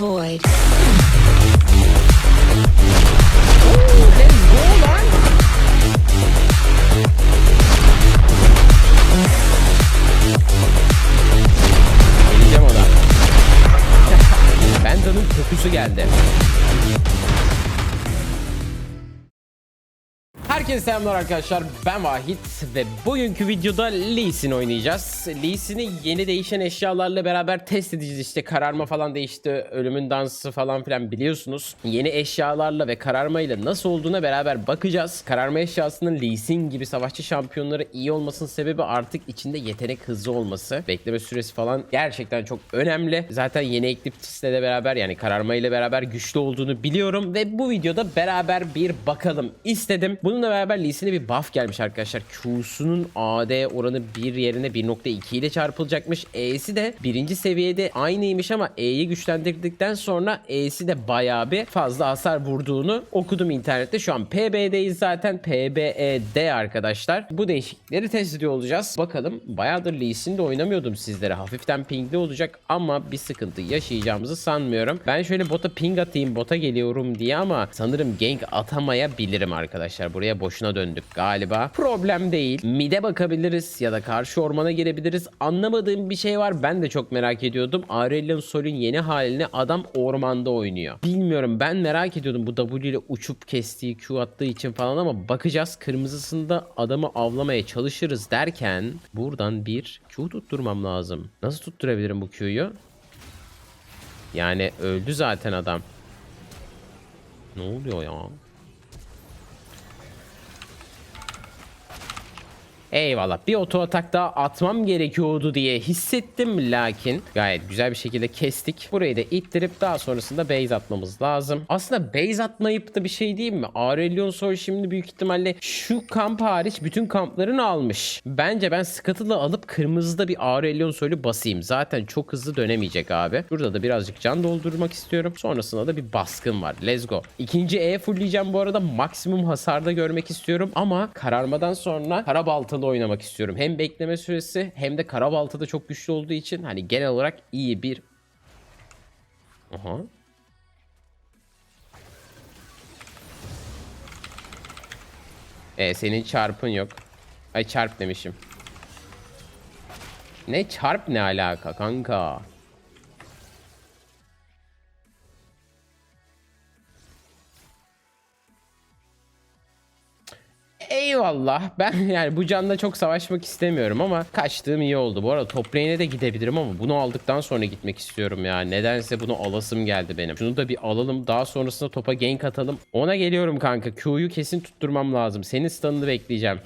void. Banda'nın kötüsü geldi. Herkese selamlar arkadaşlar. Ben Vahit ve bugünkü videoda Lee Sin oynayacağız. Lee Sin'i yeni değişen eşyalarla beraber test edeceğiz. İşte kararma falan değişti. Ölümün dansı falan filan biliyorsunuz. Yeni eşyalarla ve kararmayla nasıl olduğuna beraber bakacağız. Kararma eşyasının Lee Sin gibi savaşçı şampiyonları iyi olmasının sebebi artık içinde yetenek hızı olması. Bekleme süresi falan gerçekten çok önemli. Zaten yeni Eclipse'le de beraber yani kararma ile beraber güçlü olduğunu biliyorum ve bu videoda beraber bir bakalım istedim. Bununla beraber Lee Sin'e bir buff gelmiş arkadaşlar. Q'sunun AD oranı bir yerine 1.2 ile çarpılacakmış. E'si de birinci seviyede aynıymış ama E'yi güçlendirdikten sonra E'si de bayağı bir fazla hasar vurduğunu okudum internette. Şu an PB'deyiz zaten. PBE'de arkadaşlar. Bu değişiklikleri test ediyor olacağız. Bakalım bayağıdır Lee Sin'de oynamıyordum sizlere. Hafiften pingli olacak ama bir sıkıntı yaşayacağımızı sanmıyorum. Ben şöyle bota ping atayım bota geliyorum diye ama sanırım gank atamayabilirim arkadaşlar. Buraya boşuna döndük galiba. Problem değil. Mide bakabiliriz ya da karşı ormana girebiliriz. Anlamadığım bir şey var. Ben de çok merak ediyordum. Aurelion Sol'ün yeni halini adam ormanda oynuyor. Bilmiyorum ben merak ediyordum bu W ile uçup kestiği Q attığı için falan ama bakacağız. Kırmızısında adamı avlamaya çalışırız derken buradan bir Q tutturmam lazım. Nasıl tutturabilirim bu Q'yu? Yani öldü zaten adam. Ne oluyor ya? Eyvallah. Bir oto atak daha atmam gerekiyordu diye hissettim lakin gayet güzel bir şekilde kestik. Burayı da ittirip daha sonrasında base atmamız lazım. Aslında base atmayıp da bir şey değil mi? Aurelion Sol şimdi büyük ihtimalle şu kamp hariç bütün kamplarını almış. Bence ben Scuttle'ı alıp kırmızıda bir Aurelion Sol'ü basayım. Zaten çok hızlı dönemeyecek abi. Burada da birazcık can doldurmak istiyorum. Sonrasında da bir baskın var. Let's go. İkinci E fullleyeceğim bu arada. Maksimum hasarda görmek istiyorum ama kararmadan sonra kara baltalı oynamak istiyorum. Hem bekleme süresi hem de kara balta da çok güçlü olduğu için hani genel olarak iyi bir Aha. E senin çarpın yok. Ay çarp demişim. Ne çarp ne alaka kanka? Eyvallah. Ben yani bu canla çok savaşmak istemiyorum ama kaçtığım iyi oldu. Bu arada top lane'e de gidebilirim ama bunu aldıktan sonra gitmek istiyorum ya. Nedense bunu alasım geldi benim. Şunu da bir alalım. Daha sonrasında topa gank atalım. Ona geliyorum kanka. Q'yu kesin tutturmam lazım. Senin stun'ını bekleyeceğim.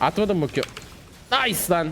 Atmadın mı Q? Nice lan.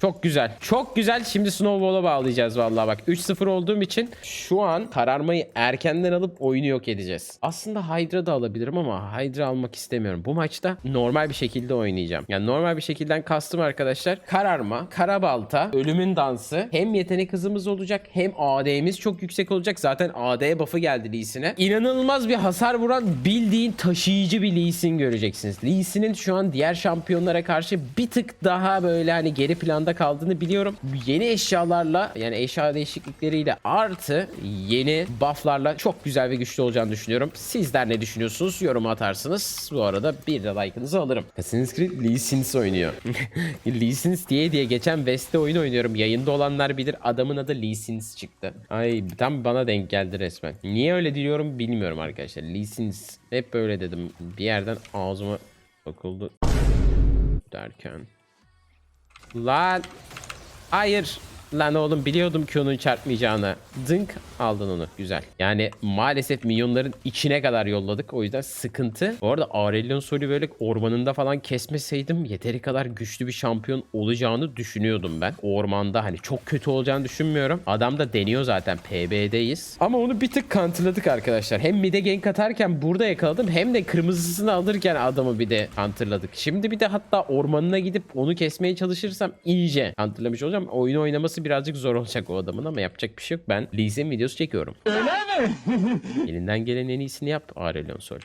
Çok güzel. Çok güzel. Şimdi Snowball'a bağlayacağız vallahi bak. 3-0 olduğum için şu an kararmayı erkenden alıp oyunu yok edeceğiz. Aslında Hydra da alabilirim ama Hydra almak istemiyorum. Bu maçta normal bir şekilde oynayacağım. Yani normal bir şekilden kastım arkadaşlar. Kararma, karabalta, ölümün dansı. Hem yetenek hızımız olacak hem AD'miz çok yüksek olacak. Zaten AD buff'ı geldi Lee Sin'e. İnanılmaz bir hasar vuran bildiğin taşıyıcı bir Lee Sin göreceksiniz. Lee Sin'in şu an diğer şampiyonlara karşı bir tık daha böyle hani geri planda kaldığını biliyorum. Yeni eşyalarla yani eşya değişiklikleriyle artı yeni bufflarla çok güzel ve güçlü olacağını düşünüyorum. Sizler ne düşünüyorsunuz? Yorum atarsınız. Bu arada bir de like'ınızı alırım. Assassin's Creed Lee Sins oynuyor. Lee Sins diye diye geçen West'te oyun oynuyorum. Yayında olanlar bilir. Adamın adı Lee Sins çıktı. Ay tam bana denk geldi resmen. Niye öyle diyorum bilmiyorum arkadaşlar. Lee Sins. Hep böyle dedim. Bir yerden ağzıma bakıldı derken. Lan. Hayır. Lan oğlum biliyordum ki onun çarpmayacağını. Dınk aldın onu. Güzel. Yani maalesef milyonların içine kadar yolladık. O yüzden sıkıntı. Bu arada Aurelion Sol'ü böyle ormanında falan kesmeseydim yeteri kadar güçlü bir şampiyon olacağını düşünüyordum ben. Ormanda hani çok kötü olacağını düşünmüyorum. Adam da deniyor zaten. PB'deyiz. Ama onu bir tık kantırladık arkadaşlar. Hem mide gank atarken burada yakaladım hem de kırmızısını alırken adamı bir de kantırladık. Şimdi bir de hatta ormanına gidip onu kesmeye çalışırsam iyice kantırlamış olacağım. Oyunu oynaması birazcık zor olacak o adamın ama yapacak bir şey yok. Ben Lee Sin videosu çekiyorum. Öyle mi? Elinden gelen en iyisini yap Aurelion Sol.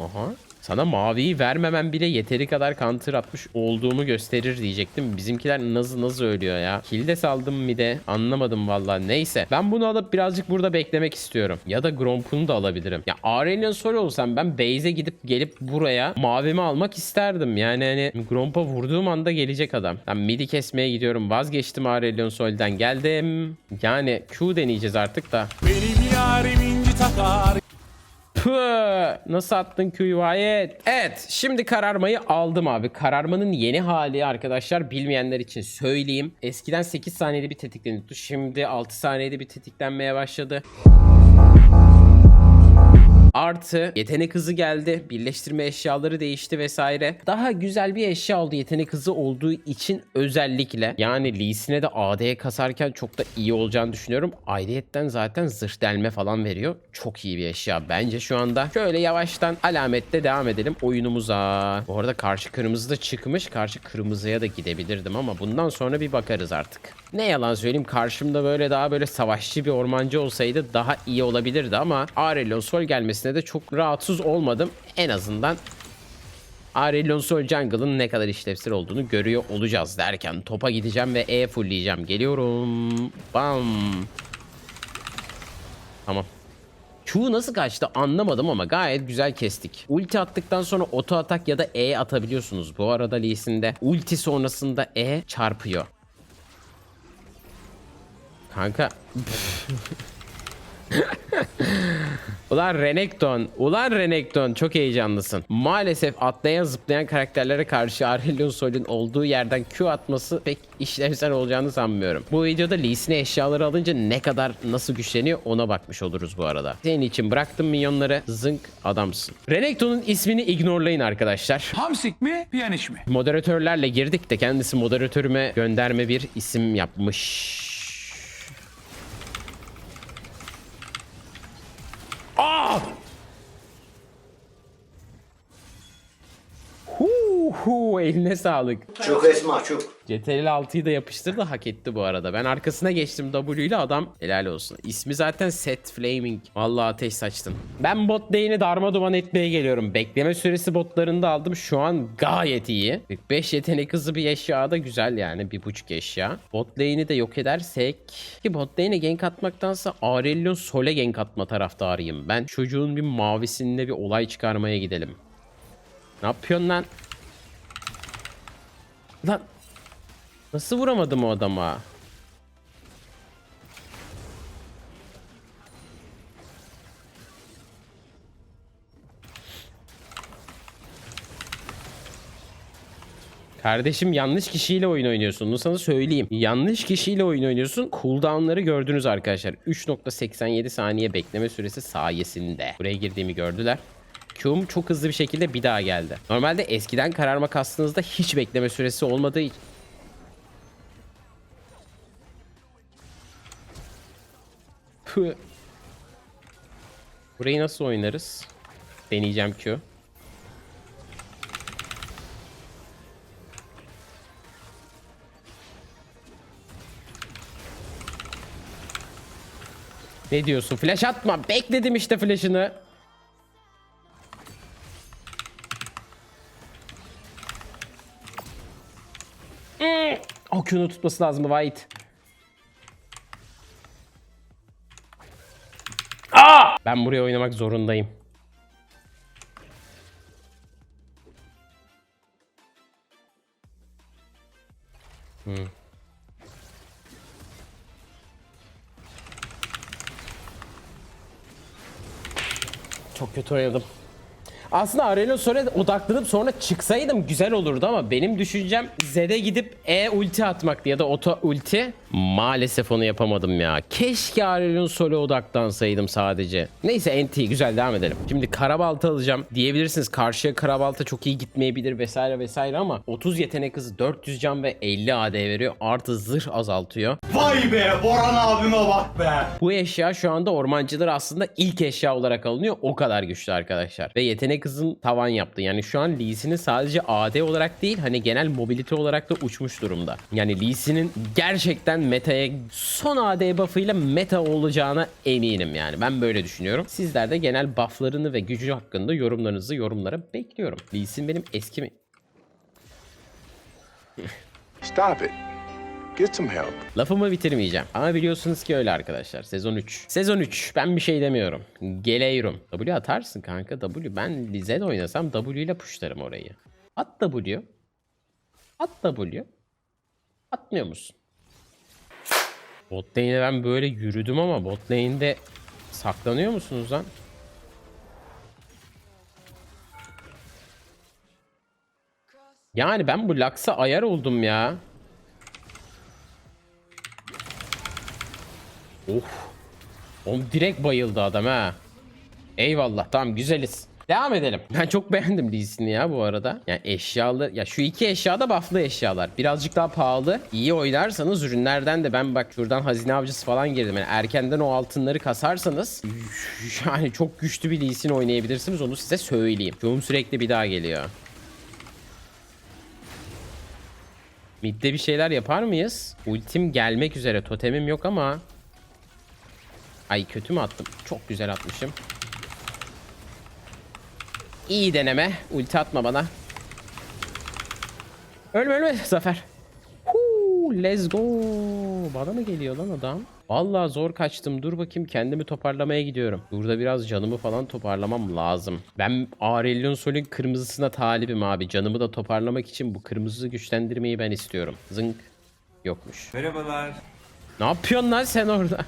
Aha. Sana maviyi vermemem bile yeteri kadar counter atmış olduğumu gösterir diyecektim. Bizimkiler nasıl nasıl ölüyor ya. Kill de saldım mı de anlamadım vallahi. Neyse ben bunu alıp birazcık burada beklemek istiyorum. Ya da Gromp'unu da alabilirim. Ya Aurelion Sol olsam ben base'e gidip gelip buraya mavimi almak isterdim. Yani hani Gromp'a vurduğum anda gelecek adam. Ben midi kesmeye gidiyorum. Vazgeçtim Aurelion Sol'den geldim. Yani Q deneyeceğiz artık da. Benim yarim inci takar Nasıl attın Q'yu Vayet? Evet şimdi kararmayı aldım abi. Kararmanın yeni hali arkadaşlar bilmeyenler için söyleyeyim. Eskiden 8 saniyede bir tetikleniyordu. Şimdi 6 saniyede bir tetiklenmeye başladı. Artı yetenek hızı geldi. Birleştirme eşyaları değişti vesaire. Daha güzel bir eşya oldu yetenek hızı olduğu için özellikle. Yani Lee Sin'e de AD'ye kasarken çok da iyi olacağını düşünüyorum. Ayrıyetten zaten zırh delme falan veriyor. Çok iyi bir eşya bence şu anda. Şöyle yavaştan alamette devam edelim oyunumuza. Bu arada karşı kırmızı da çıkmış. Karşı kırmızıya da gidebilirdim ama bundan sonra bir bakarız artık. Ne yalan söyleyeyim karşımda böyle daha böyle savaşçı bir ormancı olsaydı daha iyi olabilirdi ama Aurelion Sol gelmesine de çok rahatsız olmadım. En azından Aurelion Sol Jungle'ın ne kadar işlevsel olduğunu görüyor olacağız derken topa gideceğim ve E fullleyeceğim. Geliyorum. Bam. Tamam. Q nasıl kaçtı anlamadım ama gayet güzel kestik. Ulti attıktan sonra oto atak ya da E atabiliyorsunuz. Bu arada Lee Sin'de ulti sonrasında E çarpıyor. Kanka. Ulan Renekton, ulan Renekton çok heyecanlısın. Maalesef atlayan zıplayan karakterlere karşı Aurelion Sol'ün olduğu yerden Q atması pek işlevsel olacağını sanmıyorum. Bu videoda Lee Sin'e eşyaları alınca ne kadar nasıl güçleniyor ona bakmış oluruz bu arada. Senin için bıraktım minyonları zınk adamsın. Renekton'un ismini ignorlayın arkadaşlar. Hamsik mi piyaniş mi? Moderatörlerle girdik de kendisi moderatörüme gönderme bir isim yapmış. Hu eline sağlık. Çok esma çok. CTRL 6'yı da yapıştırdı hak etti bu arada. Ben arkasına geçtim W ile adam helal olsun. İsmi zaten Set Flaming. Vallahi ateş saçtın. Ben bot lane'i darma duman etmeye geliyorum. Bekleme süresi botlarında aldım. Şu an gayet iyi. 45 yetenek hızı bir eşya da güzel yani. Bir buçuk eşya. Bot lane'i de yok edersek ki bot lane'e gank atmaktansa Aurelion Sol'e gank atma taraftarıyım. Ben çocuğun bir mavisinde bir olay çıkarmaya gidelim. Ne yapıyorsun lan? Lan Nasıl vuramadım o adama? Kardeşim yanlış kişiyle oyun oynuyorsun. Bunu sana söyleyeyim. Yanlış kişiyle oyun oynuyorsun. Cooldown'ları gördünüz arkadaşlar. 3.87 saniye bekleme süresi sayesinde. Buraya girdiğimi gördüler. Q'um çok hızlı bir şekilde bir daha geldi. Normalde eskiden kararma kastığınızda hiç bekleme süresi olmadığı için. Burayı nasıl oynarız? Deneyeceğim Q. Ne diyorsun? Flash atma. Bekledim işte flash'ını. Q'nu tutması lazım White. Ben buraya oynamak zorundayım. Hmm. Çok kötü oynadım. Aslında Aurelion Sol'e odaklanıp sonra çıksaydım güzel olurdu ama benim düşüncem Z'de gidip E ulti atmaktı ya da oto ulti. Maalesef onu yapamadım ya. Keşke Aurelion Sol'e odaklansaydım sadece. Neyse NT güzel devam edelim. Şimdi Karabalta alacağım. Diyebilirsiniz karşıya Karabalta çok iyi gitmeyebilir vesaire vesaire ama 30 yetenek hızı 400 can ve 50 AD veriyor. Artı zırh azaltıyor. Vay be Boran abime bak be. Bu eşya şu anda ormancılar aslında ilk eşya olarak alınıyor. O kadar güçlü arkadaşlar. Ve yetenek hızın tavan yaptı. Yani şu an Lee Sin'in sadece AD olarak değil hani genel mobilite olarak da uçmuş durumda. Yani Lee Sin'in gerçekten gerçekten meta'ya son AD buff'ıyla meta olacağına eminim yani. Ben böyle düşünüyorum. Sizler de genel buff'larını ve gücü hakkında yorumlarınızı yorumlara bekliyorum. Lee Sin benim eski mi? Stop it. Get some help. Lafımı bitirmeyeceğim. Ama biliyorsunuz ki öyle arkadaşlar. Sezon 3. Sezon 3. Ben bir şey demiyorum. Geliyorum. W atarsın kanka W. Ben Lized oynasam W ile pushlarım orayı. At W. At W. Atmıyor musun? Bot lane'e ben böyle yürüdüm ama bot lane'de saklanıyor musunuz lan? Yani ben bu Lux'a ayar oldum ya. Of. Oğlum direkt bayıldı adam ha. Eyvallah tamam güzeliz. Devam edelim. Ben çok beğendim Lee Sin'i ya bu arada. Yani eşyalı ya şu iki eşya da bufflı eşyalar. Birazcık daha pahalı. İyi oynarsanız ürünlerden de ben bak şuradan hazine avcısı falan girdim. Yani erkenden o altınları kasarsanız yani çok güçlü bir Lee Sin oynayabilirsiniz onu size söyleyeyim. Çoğum sürekli bir daha geliyor. Mid'de bir şeyler yapar mıyız? Ultim gelmek üzere. Totemim yok ama Ay kötü mü attım? Çok güzel atmışım. İyi deneme. Ulti atma bana. Ölme ölme Zafer. Huu, let's go. Bana mı geliyor lan adam? Vallahi zor kaçtım. Dur bakayım kendimi toparlamaya gidiyorum. Burada biraz canımı falan toparlamam lazım. Ben Aurelion Sol'ün kırmızısına talibim abi. Canımı da toparlamak için bu kırmızı güçlendirmeyi ben istiyorum. Zınk. Yokmuş. Merhabalar. Ne yapıyorsun lan sen orada?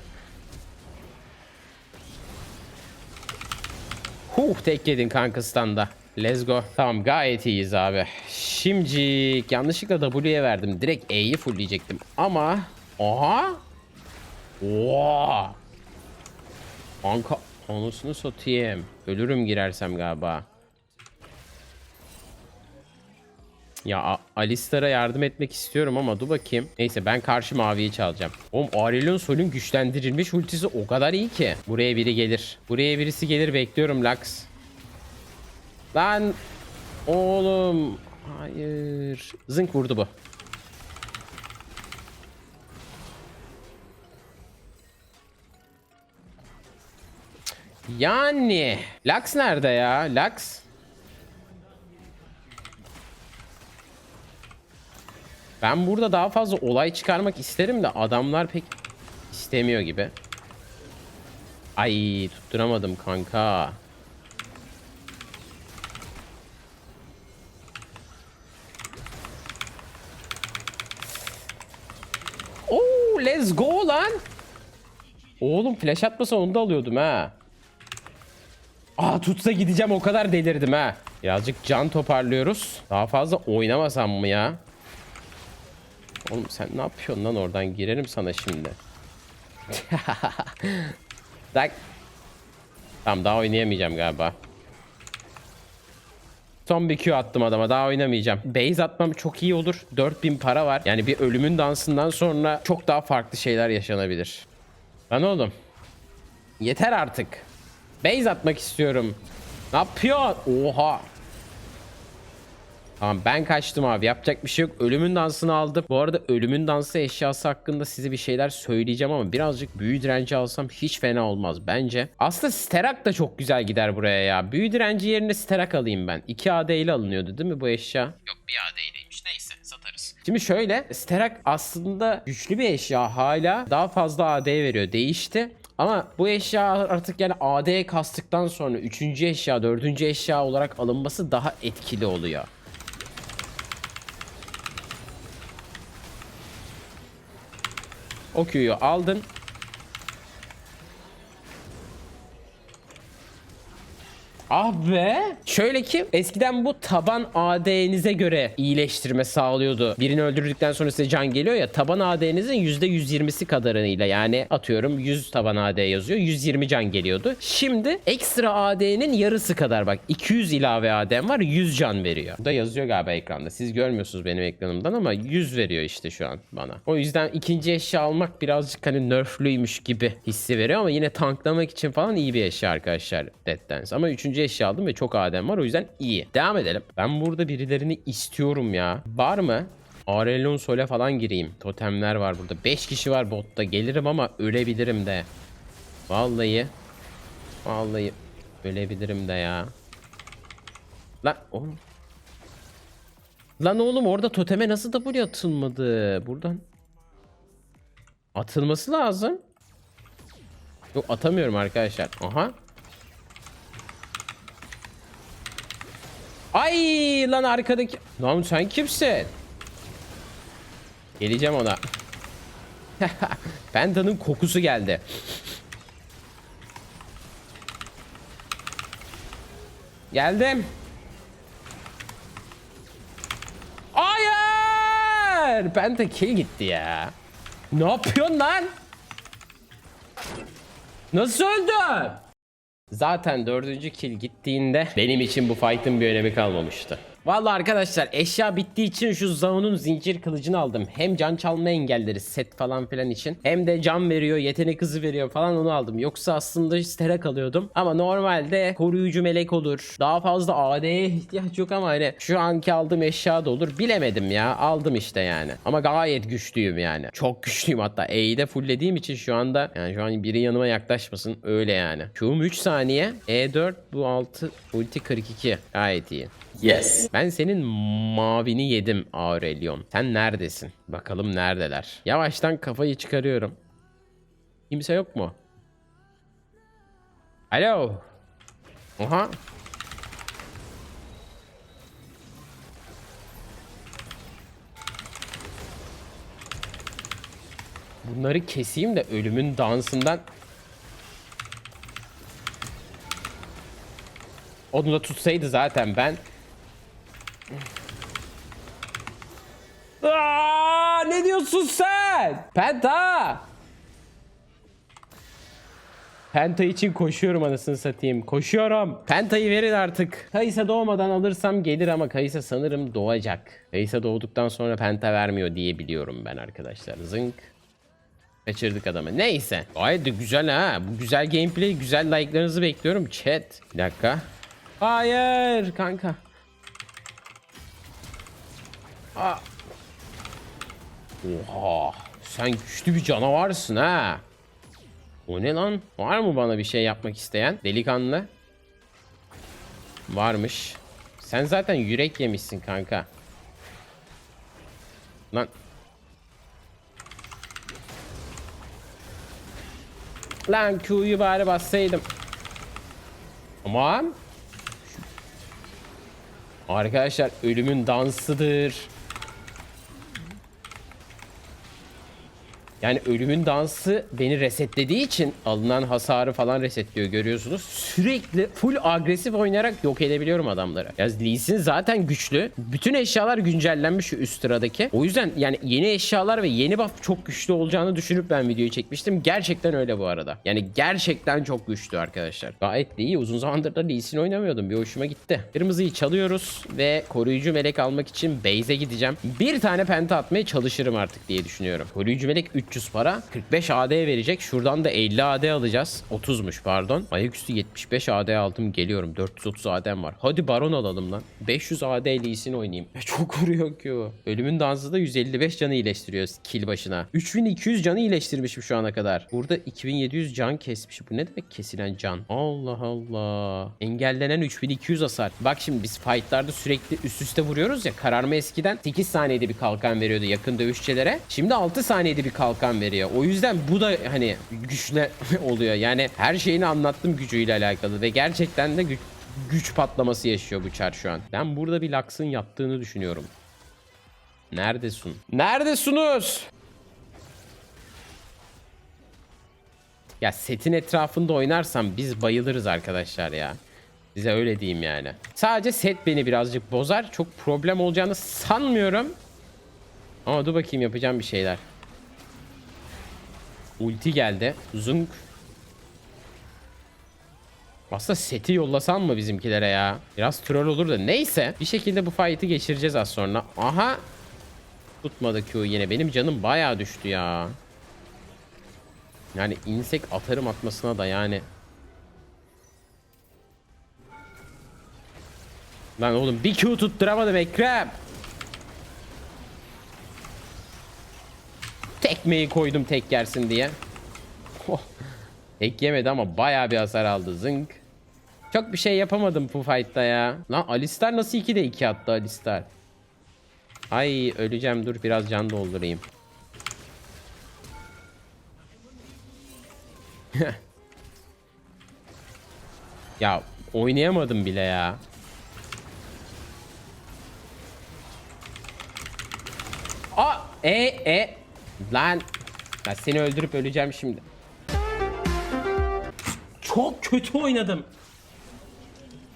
Huh tek yedin kanka standa. Let's go. Tamam gayet iyiyiz abi. Şimdi yanlışlıkla W'ye verdim. Direkt E'yi fullleyecektim. Ama aha. Oha. Kanka anasını satayım. Ölürüm girersem galiba. Ya Alistar'a yardım etmek istiyorum ama dur bakayım. Neyse ben karşı maviyi çalacağım. Oğlum Aurelion Sol'ün güçlendirilmiş ultisi o kadar iyi ki. Buraya biri gelir. Buraya birisi gelir bekliyorum Lux. Lan oğlum. Hayır. Zınk vurdu bu. Yani Lux nerede ya? Lux. Ben burada daha fazla olay çıkarmak isterim de adamlar pek istemiyor gibi. Ay tutturamadım kanka. Oo, let's go lan. Oğlum flash atmasa onu da alıyordum ha. Aa tutsa gideceğim o kadar delirdim ha. Birazcık can toparlıyoruz. Daha fazla oynamasam mı ya? Oğlum sen ne yapıyorsun lan oradan girerim sana şimdi. Tak. Tamam daha oynayamayacağım galiba. Son bir Q attım adama daha oynamayacağım. Base atmam çok iyi olur. 4000 para var. Yani bir ölümün dansından sonra çok daha farklı şeyler yaşanabilir. Lan oğlum. Yeter artık. Base atmak istiyorum. Ne yapıyor? Oha. Tamam ben kaçtım abi yapacak bir şey yok. Ölümün dansını aldım. Bu arada ölümün dansı eşyası hakkında size bir şeyler söyleyeceğim ama birazcık büyü direnci alsam hiç fena olmaz bence. Aslında Sterak da çok güzel gider buraya ya. Büyü direnci yerine Sterak alayım ben. 2 AD ile alınıyordu değil mi bu eşya? Yok bir AD ileymiş neyse satarız. Şimdi şöyle Sterak aslında güçlü bir eşya hala daha fazla AD veriyor değişti. Ama bu eşya artık yani AD kastıktan sonra 3. eşya 4. eşya olarak alınması daha etkili oluyor. O aldın. Ah be. Şöyle ki eskiden bu taban AD'nize göre iyileştirme sağlıyordu. Birini öldürdükten sonra size can geliyor ya taban AD'nizin %120'si kadarıyla yani atıyorum 100 taban AD yazıyor 120 can geliyordu. Şimdi ekstra AD'nin yarısı kadar bak 200 ilave AD'm var 100 can veriyor. Bu da yazıyor galiba ekranda. Siz görmüyorsunuz benim ekranımdan ama 100 veriyor işte şu an bana. O yüzden ikinci eşya almak birazcık hani nerflüymüş gibi hissi veriyor ama yine tanklamak için falan iyi bir eşya arkadaşlar Dead Dance. Ama üçüncü eşya aldım ve çok adem var o yüzden iyi. Devam edelim. Ben burada birilerini istiyorum ya. Var mı? Aurelion Sol'e falan gireyim. Totemler var burada. 5 kişi var botta. Gelirim ama ölebilirim de. Vallahi. Vallahi ölebilirim de ya. Lan oğlum. Lan oğlum orada toteme nasıl W atılmadı? Buradan. Atılması lazım. Yok atamıyorum arkadaşlar. Aha. Ay lan arkadaki. Lan sen kimsin? Geleceğim ona. Penta'nın kokusu geldi. Geldim. Hayır! Penta kill gitti ya. Ne yapıyorsun lan? Nasıl öldü? Zaten dördüncü kill gittiğinde benim için bu fight'ın bir önemi kalmamıştı. Vallahi arkadaşlar eşya bittiği için şu Zaun'un zincir kılıcını aldım. Hem can çalma engelleri set falan filan için. Hem de can veriyor, yetenek hızı veriyor falan onu aldım. Yoksa aslında sterak alıyordum. Ama normalde koruyucu melek olur. Daha fazla AD'ye ihtiyaç yok ama hani şu anki aldığım eşya da olur. Bilemedim ya. Aldım işte yani. Ama gayet güçlüyüm yani. Çok güçlüyüm hatta. E'yi de fulllediğim için şu anda yani şu an biri yanıma yaklaşmasın. Öyle yani. Q'um 3 saniye. E4 bu 6 ulti 42. Gayet iyi. Yes. Ben senin mavini yedim Aurelion. Sen neredesin? Bakalım neredeler. Yavaştan kafayı çıkarıyorum. Kimse yok mu? Alo. Oha. Bunları keseyim de ölümün dansından Onu da tutsaydı zaten ben Aa, ne diyorsun sen? Penta! Penta için koşuyorum anasını satayım. Koşuyorum. Penta'yı verin artık. Kayısa doğmadan alırsam gelir ama Kayısa sanırım doğacak. Kayısa doğduktan sonra Penta vermiyor diye biliyorum ben arkadaşlar. Zınk. Kaçırdık adamı. Neyse. Gayet de güzel ha. Bu güzel gameplay, güzel like'larınızı bekliyorum chat. Bir dakika. Hayır kanka. Oha. Sen güçlü bir canavarsın ha. O ne lan? Var mı bana bir şey yapmak isteyen? Delikanlı. Varmış. Sen zaten yürek yemişsin kanka. Lan. Lan Q'yu bari bassaydım. Aman. Arkadaşlar ölümün dansıdır. Yani ölümün dansı beni resetlediği için alınan hasarı falan resetliyor görüyorsunuz. Sürekli full agresif oynayarak yok edebiliyorum adamları. Ya Lee Sin zaten güçlü. Bütün eşyalar güncellenmiş üst sıradaki. O yüzden yani yeni eşyalar ve yeni buff çok güçlü olacağını düşünüp ben videoyu çekmiştim. Gerçekten öyle bu arada. Yani gerçekten çok güçlü arkadaşlar. Gayet iyi. Uzun zamandır da Lee Sin oynamıyordum. Bir hoşuma gitti. Kırmızıyı çalıyoruz ve koruyucu melek almak için base'e gideceğim. Bir tane penta atmaya çalışırım artık diye düşünüyorum. Koruyucu melek 300 para. 45 AD verecek. Şuradan da 50 AD alacağız. 30'muş pardon. Ayaküstü 75 AD aldım. Geliyorum. 430 AD'm var. Hadi baron alalım lan. 500 AD Lee'sini oynayayım. Ya Çok vuruyor ki o. Ölümün dansı da 155 canı iyileştiriyor kill başına. 3200 canı iyileştirmişim şu ana kadar. Burada 2700 can kesmiş. Bu ne demek kesilen can? Allah Allah. Engellenen 3200 hasar. Bak şimdi biz fightlarda sürekli üst üste vuruyoruz ya. Kararma eskiden 8 saniyede bir kalkan veriyordu yakın dövüşçelere. Şimdi 6 saniyede bir kalkan veriyor. O yüzden bu da hani güçlü oluyor. Yani her şeyini anlattım gücüyle alakalı ve gerçekten de güç, güç patlaması yaşıyor bu çar şu an. Ben burada bir Lux'ın yattığını düşünüyorum. Neredesin? Neredesiniz? Ya setin etrafında oynarsam biz bayılırız arkadaşlar ya. Size öyle diyeyim yani. Sadece set beni birazcık bozar. Çok problem olacağını sanmıyorum. Ama dur bakayım yapacağım bir şeyler. Ulti geldi. Zunk. Aslında seti yollasam mı bizimkilere ya? Biraz troll olur da. Neyse. Bir şekilde bu fight'ı geçireceğiz az sonra. Aha. Tutmadı Q yine. Benim canım bayağı düştü ya. Yani insek atarım atmasına da yani. Lan oğlum bir Q tutturamadım Ekrem. Ekmeği koydum tek yersin diye. Oh. Tek yemedi ama bayağı bir hasar aldı. Zınk. Çok bir şey yapamadım bu fight'ta ya. Lan Alistar nasıl 2'de 2 attı Alistar? Ay öleceğim dur biraz can doldurayım. ya oynayamadım bile ya. Aa e e lan ben seni öldürüp öleceğim şimdi. Çok kötü oynadım.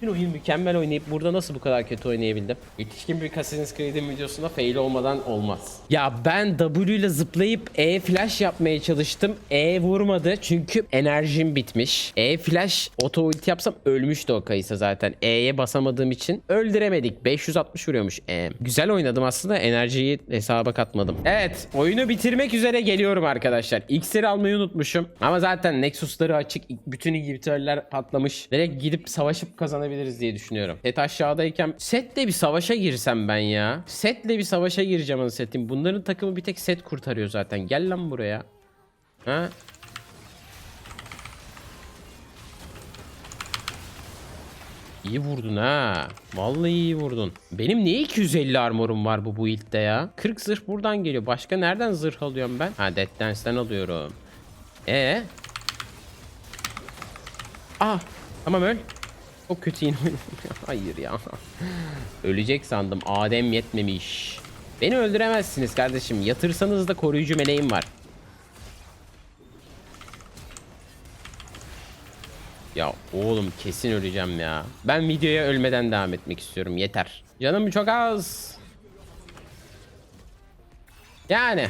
Bütün oyun mükemmel oynayıp burada nasıl bu kadar kötü oynayabildim? Yetişkin bir Assassin's Creed'in videosunda fail olmadan olmaz. Ya ben W ile zıplayıp E flash yapmaya çalıştım. E vurmadı çünkü enerjim bitmiş. E flash auto ulti yapsam ölmüştü o Kayısa zaten. E'ye basamadığım için öldüremedik. 560 vuruyormuş E. Güzel oynadım aslında enerjiyi hesaba katmadım. Evet oyunu bitirmek üzere geliyorum arkadaşlar. İksiri almayı unutmuşum. Ama zaten Nexus'ları açık. Bütün inhibitörler patlamış. Direkt gidip savaşıp kazanabiliriz diye düşünüyorum. Set aşağıdayken setle bir savaşa girsem ben ya. Setle bir savaşa gireceğim onu setim. Bunların takımı bir tek set kurtarıyor zaten. Gel lan buraya. Ha? İyi vurdun ha. Vallahi iyi vurdun. Benim niye 250 armorum var bu build'de ya? 40 zırh buradan geliyor. Başka nereden zırh alıyorum ben? Ha Dead Dance'den alıyorum. E Ah tamam öl. Çok kötü yine. Hayır ya. Ölecek sandım. Adem yetmemiş. Beni öldüremezsiniz kardeşim. Yatırsanız da koruyucu meleğim var. Ya oğlum kesin öleceğim ya. Ben videoya ölmeden devam etmek istiyorum. Yeter. Canım çok az. Yani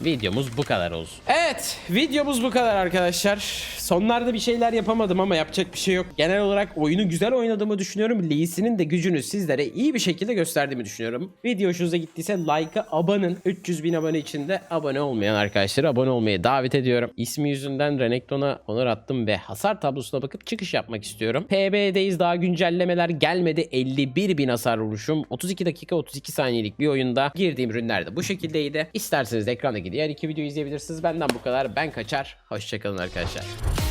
videomuz bu kadar olsun. Evet videomuz bu kadar arkadaşlar. Sonlarda bir şeyler yapamadım ama yapacak bir şey yok. Genel olarak oyunu güzel oynadığımı düşünüyorum. Lee Sin'in de gücünü sizlere iyi bir şekilde gösterdiğimi düşünüyorum. Video hoşunuza gittiyse like'a abanın. 300 bin abone içinde abone olmayan arkadaşları abone olmaya davet ediyorum. İsmi yüzünden Renekton'a onur attım ve hasar tablosuna bakıp çıkış yapmak istiyorum. PB'deyiz daha güncellemeler gelmedi. 51 bin hasar vuruşum. 32 dakika 32 saniyelik bir oyunda girdiğim ürünler de bu şekildeydi. İsterseniz ekrandaki diğer iki videoyu izleyebilirsiniz. Benden bu kadar. Ben kaçar. Hoşçakalın arkadaşlar.